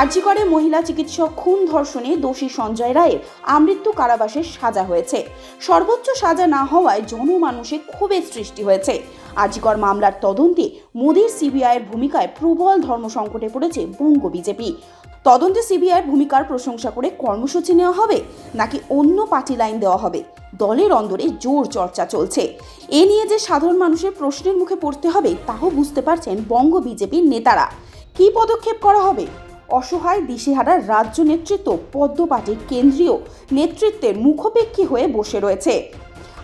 আর্জিকরে মহিলা চিকিৎসক খুন ধর্ষণে দোষী সঞ্জয় রায়ের আমৃত্যু কারাবাসের সাজা হয়েছে। সর্বোচ্চ সাজা না হওয়ায় জনমানুষে ক্ষোভের সৃষ্টি হয়েছে। আর্জিকর মামলার তদন্তে মোদীর সিবিআইয়ের ভূমিকায় প্রবল ধর্মসংকটে পড়েছে বঙ্গ বিজেপি। তদন্তে সিবিআইয়ের ভূমিকার প্রশংসা করে কর্মসূচি নেওয়া হবে নাকি অন্য পার্টি লাইন দেওয়া হবে? দলের অন্দরে জোর চর্চা চলছে। এ নিয়ে যে সাধারণ মানুষের প্রশ্নের মুখে পড়তে হবে, তাও বুঝতে পারছেন বঙ্গ বিজেপির নেতারা। কী পদক্ষেপ করা হবে? অসহায় দিশেহারা রাজ্য নেতৃত্ব পদ্ম পার্টির কেন্দ্রীয় নেতৃত্বের মুখোপেক্ষী হয়ে বসে রয়েছে।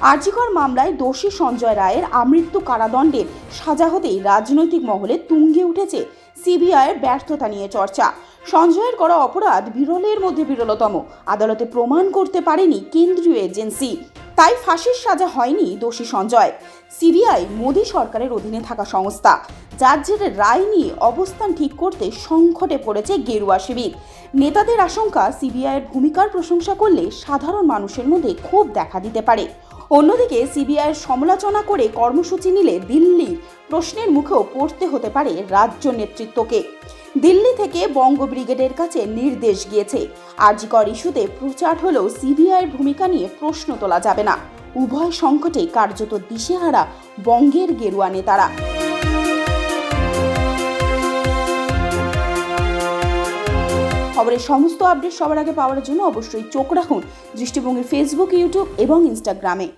আর্জিকর মামলায় দোষী সঞ্জয় রায়ের আমৃত্যু কারাদণ্ডের সাজা হতেই রাজনৈতিক মহলে তুঙ্গে উঠেছে সিবিআইয়ের ব্যর্থতা নিয়ে চর্চা। সঞ্জয়ের করা অপরাধ বিরলের মধ্যে বিরলতম, আদালতে প্রমাণ করতে পারেনি কেন্দ্রীয় এজেন্সি। তাই ফাঁসির সাজা হয়নি দোষী সঞ্জয়। সিবিআই, মোদী সরকারের অধীনে থাকা সংস্থা। যার জেরে রায় নিয়ে অবস্থান ঠিক করতে সংকটে পড়েছে গেরুয়া শিবির। নেতাদের আশঙ্কা, সিবিআইয়ের ভূমিকার প্রশংসা করলে সাধারণ মানুষের মধ্যে ক্ষোভ দেখা দিতে পারে। অন্যদিকে সিবিআইয়ের সমালোচনা করে কর্মসূচি নিলে দিল্লির প্রশ্নের মুখেও পড়তে হতে পারে রাজ্য নেতৃত্বকে। দিল্লি থেকে বঙ্গ ব্রিগেডের কাছে নির্দেশ গিয়েছে। আরজিকর ইস্যুতে প্রচার হলেও সিবিআইয়ের ভূমিকা নিয়ে প্রশ্ন তোলা যাবে না। উভয় সংকটে কার্যত দিশেহারা বঙ্গের গেরুয়া নেতারা। খবরের সমস্ত আপডেট সবার আগে পাওয়ার জন্য অবশ্যই চোখ রাখুন দৃষ্টিভঙ্গির ফেসবুক ইউটিউব এবং ইনস্টাগ্রামে